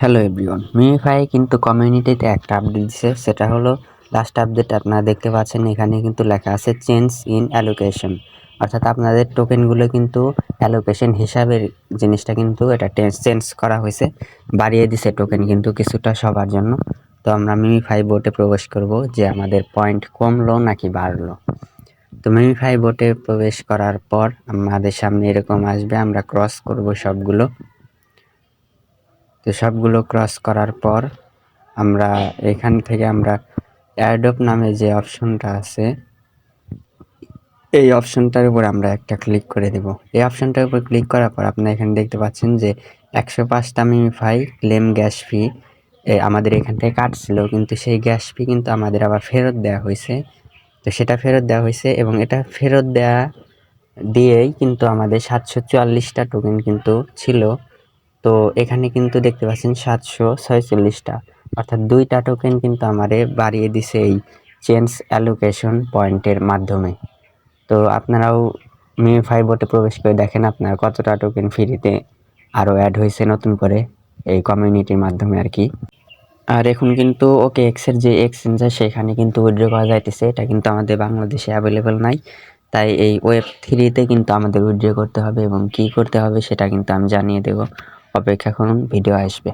Hello everyone MemeFi কিন্তু কমিউনিটিতে একটা আপডেট দিছে, সেটা হলো লাস্ট আপডেট আপনারা দেখতে পাচ্ছেন, এখানে কিন্তু লেখা আছে চেঞ্জ ইন অ্যালোকেশন অর্থাৎ আপনাদের টোকেনগুলো কিন্তু অ্যালোকেশন হিসাবে জিনিসটা কিন্তু এটা চেঞ্জ করা হয়েছে, বাড়িয়ে দিছে টোকেন কিন্তু কিছুটা সবার জন্য। তো আমরা মিমিফাই বোটে প্রবেশ করব যে আমাদের পয়েন্ট কমলো নাকি বাড়লো। তো মিমিফাই বোটে প্রবেশ করার পর আমাদের সামনে এরকম আসবে, আমরা ক্রস করব সবগুলো। তো সবগুলো ক্রস করার পর আমরা এখান থেকে আমরা অ্যাডপ নামে যে অপশনটা আছে, এই অপশনটার উপর আমরা একটা ক্লিক করে দেব। এই অপশনটার উপর ক্লিক করার পর আপনি এখানে দেখতে পাচ্ছেন যে একশো পাঁচটা মিমিফাই ক্লেম গ্যাস ফি আমাদের এখান থেকে কাটছিল, কিন্তু সেই গ্যাস ফি কিন্তু আমাদের আবার ফেরত দেওয়া হয়েছে। তো সেটা ফেরত দেওয়া হয়েছে এবং এটা ফেরত দেওয়া দিয়েই কিন্তু আমাদের সাতশো চুয়াল্লিশটা টোকেন কিন্তু ছিল। তো এখানে কিন্তু দেখতে পাচ্ছেন সাতশো ছয়চল্লিশটা। অর্থাৎ দুইটা টোকেন কিন্তু আমারে বাড়িয়ে দিছে এই চেঞ্জ অ্যালোকেশন পয়েন্টের মাধ্যমে। তো আপনারাও মিউফাই বোটে প্রবেশ করে দেখেন আপনার কতটা টোকেন ফ্রিতে আরও অ্যাড হয়েছে নতুন করে এই কমিউনিটির মাধ্যমে আর কি। আর এখন কিন্তু ওকে এক্সের যে এক্সচেঞ্জার সেখানে কিন্তু উইড্রো করা যাইতেছে, এটা কিন্তু আমাদের বাংলাদেশে অ্যাভেলেবেল নাই। তাই এই ওয়েব থ্রিতে কিন্তু আমাদের উইড্রো করতে হবে এবং কি করতে হবে সেটা কিন্তু আমি জানিয়ে দেব। অপেক্ষা করুন ভিডিও আসবে।